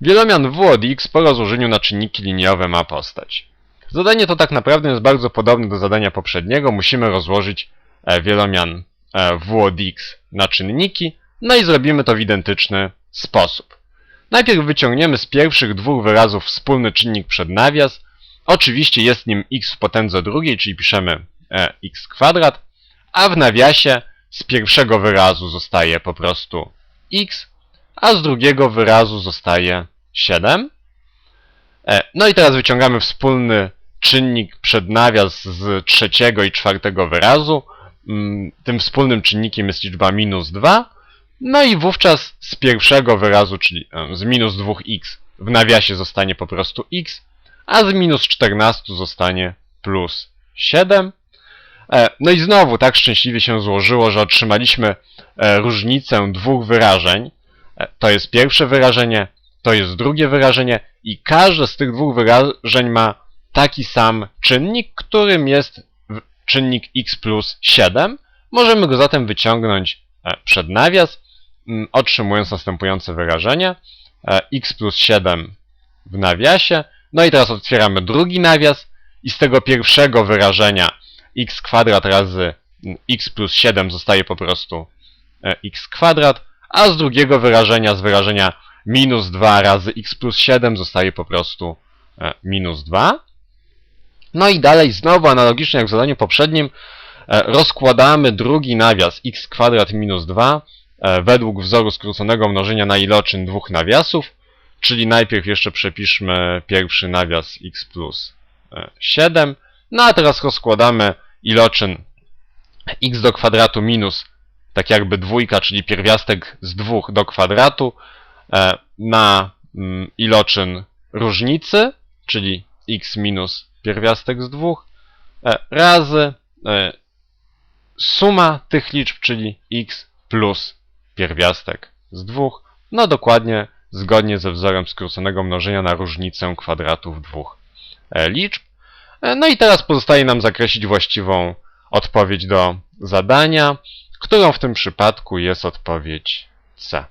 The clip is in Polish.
Wielomian w od x po rozłożeniu na czynniki liniowe ma postać. Zadanie to tak naprawdę jest bardzo podobne do zadania poprzedniego. Musimy rozłożyć e, wielomian e, w od x na czynniki, no i zrobimy to w identyczny sposób. Najpierw wyciągniemy z pierwszych dwóch wyrazów wspólny czynnik przed nawias. Oczywiście jest nim x w potędze drugiej, czyli piszemy e, x kwadrat, a w nawiasie z pierwszego wyrazu zostaje po prostu x, a z drugiego wyrazu zostaje 7. E, No i teraz wyciągamy wspólny czynnik przed nawias z trzeciego i czwartego wyrazu. Mm, Tym wspólnym czynnikiem jest liczba minus 2. No i wówczas z pierwszego wyrazu, czyli e, z minus 2x w nawiasie zostanie po prostu x, a z minus 14 zostanie plus 7. E, No i znowu tak szczęśliwie się złożyło, że otrzymaliśmy różnicę dwóch wyrażeń. E, To jest pierwsze wyrażenie, to jest drugie wyrażenie i każde z tych dwóch wyrażeń ma taki sam czynnik, którym jest czynnik x plus 7. Możemy go zatem wyciągnąć e, przed nawias, otrzymując następujące wyrażenie. e, x plus 7 w nawiasie. No i teraz otwieramy drugi nawias i z tego pierwszego wyrażenia x kwadrat razy x plus 7 zostaje po prostu x kwadrat, a z drugiego wyrażenia, z wyrażenia minus 2 razy x plus 7 zostaje po prostu e, minus 2. No i dalej, znowu analogicznie jak w zadaniu poprzednim, e, rozkładamy drugi nawias x kwadrat minus 2 e, według wzoru skróconego mnożenia na iloczyn dwóch nawiasów, czyli najpierw jeszcze przepiszmy pierwszy nawias x plus e, 7, no a teraz rozkładamy iloczyn x do kwadratu minus tak jakby dwójka, czyli pierwiastek z dwóch do kwadratu e, na mm, iloczyn różnicy, czyli x minus pierwiastek z dwóch e, razy e, suma tych liczb, czyli x plus pierwiastek z dwóch, no dokładnie zgodnie ze wzorem skróconego mnożenia na różnicę kwadratów dwóch liczb. No i teraz pozostaje nam zakreślić właściwą odpowiedź do zadania, którą w tym przypadku jest odpowiedź C.